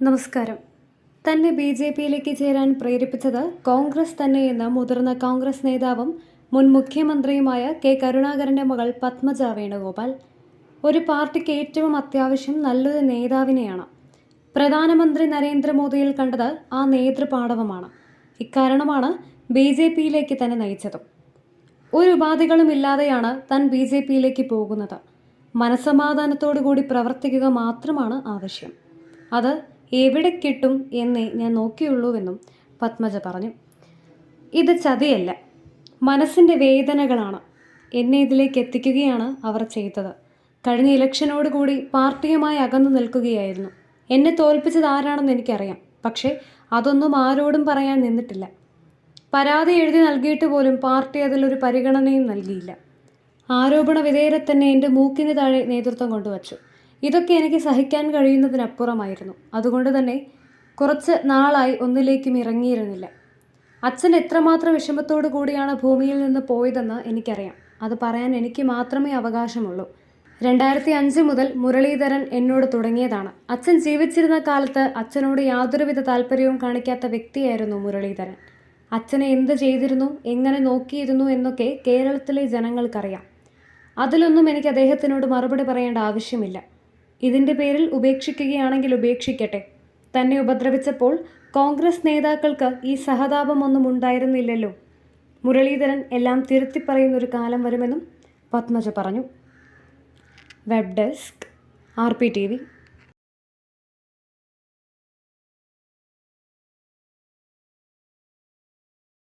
നമസ്കാരം. തന്നെ B J പിയിലേക്ക് ചേരാൻ പ്രേരിപ്പിച്ചത് കോൺഗ്രസ് തന്നെയെന്ന് മുതിർന്ന കോൺഗ്രസ് നേതാവും മുൻ മുഖ്യമന്ത്രിയുമായ കെ കരുണാകരന്റെ മകൾ പത്മജ വേണുഗോപാൽ. ഒരു പാർട്ടിക്ക് ഏറ്റവും അത്യാവശ്യം നല്ലൊരു നേതാവിനെയാണ്. പ്രധാനമന്ത്രി നരേന്ദ്രമോദിയിൽ കണ്ടത് ആ നേതൃപാടവമാണ്. ഇക്കാരണമാണ് ബി ജെ പിയിലേക്ക് തന്നെ നയിച്ചതും. ഒരു ഉപാധികളും ഇല്ലാതെയാണ് താൻ ബി ജെ പിയിലേക്ക് പോകുന്നത്. മനസമാധാനത്തോടു കൂടി പ്രവർത്തിക്കുക മാത്രമാണ് ആവശ്യം. അത് എവിടെ കിട്ടും എന്നേ ഞാൻ നോക്കിയുള്ളൂവെന്നും പത്മജ പറഞ്ഞു. ഇത് ചതിയല്ല. മനസ്സിന്റെ വേദനകളാണ് എന്നെ ഇതിലേക്ക് എത്തിക്കുകയാണ് അവർ ചെയ്തത്. കഴിഞ്ഞ ഇലക്ഷനോട് കൂടി പാർട്ടിയുമായി അകന്നു നിൽക്കുകയായിരുന്നു. എന്നെ തോൽപ്പിച്ചത് ആരാണെന്ന് എനിക്കറിയാം. പക്ഷേ അതൊന്നും ആരോടും പറയാൻ നിന്നിട്ടില്ല. പരാതി എഴുതി നൽകിയിട്ട് പോലും പാർട്ടി അതിലൊരു പരിഗണനയും നൽകിയില്ല. ആരോപണ വിധേയരെ തന്നെ എന്റെ മൂക്കിന് താഴെ നേതൃത്വം കൊണ്ടുവച്ചു. ഇതൊക്കെ എനിക്ക് സഹിക്കാൻ കഴിയുന്നതിനപ്പുറമായിരുന്നു. അതുകൊണ്ട് തന്നെ കുറച്ച് നാളായി ഒന്നിലേക്കും ഇറങ്ങിയിരുന്നില്ല. അച്ഛൻ എത്രമാത്രം വിഷമത്തോടു കൂടിയാണ് ഭൂമിയിൽ നിന്ന് പോയതെന്ന് എനിക്കറിയാം. അത് പറയാൻ എനിക്ക് മാത്രമേ അവകാശമുള്ളൂ. രണ്ടായിരത്തി അഞ്ച് മുതൽ മുരളീധരൻ എന്നോട് തുടങ്ങിയതാണ്. അച്ഛൻ ജീവിച്ചിരുന്ന കാലത്ത് അച്ഛനോട് യാതൊരുവിധ താല്പര്യവും കാണിക്കാത്ത വ്യക്തിയായിരുന്നു മുരളീധരൻ. അച്ഛനെ എന്ത് ചെയ്തിരുന്നു എങ്ങനെ നോക്കിയിരുന്നു എന്നൊക്കെ കേരളത്തിലെ ജനങ്ങൾക്കറിയാം. അതിലൊന്നും എനിക്ക് അദ്ദേഹത്തിനോട് മറുപടി പറയേണ്ട ആവശ്യമില്ല. ഇതിന്റെ പേരിൽ ഉപേക്ഷിക്കുകയാണെങ്കിൽ ഉപേക്ഷിക്കട്ടെ. തന്നെ ഉപദ്രവിച്ചപ്പോൾ കോൺഗ്രസ് നേതാക്കൾക്ക് ഈ സഹതാപമൊന്നും ഉണ്ടായിരുന്നില്ലല്ലോ. മുരളീധരൻ എല്ലാം തിരുത്തി പറയുന്നൊരു കാലം വരുമെന്നും പത്മജ പറഞ്ഞു. Web desk R P T V.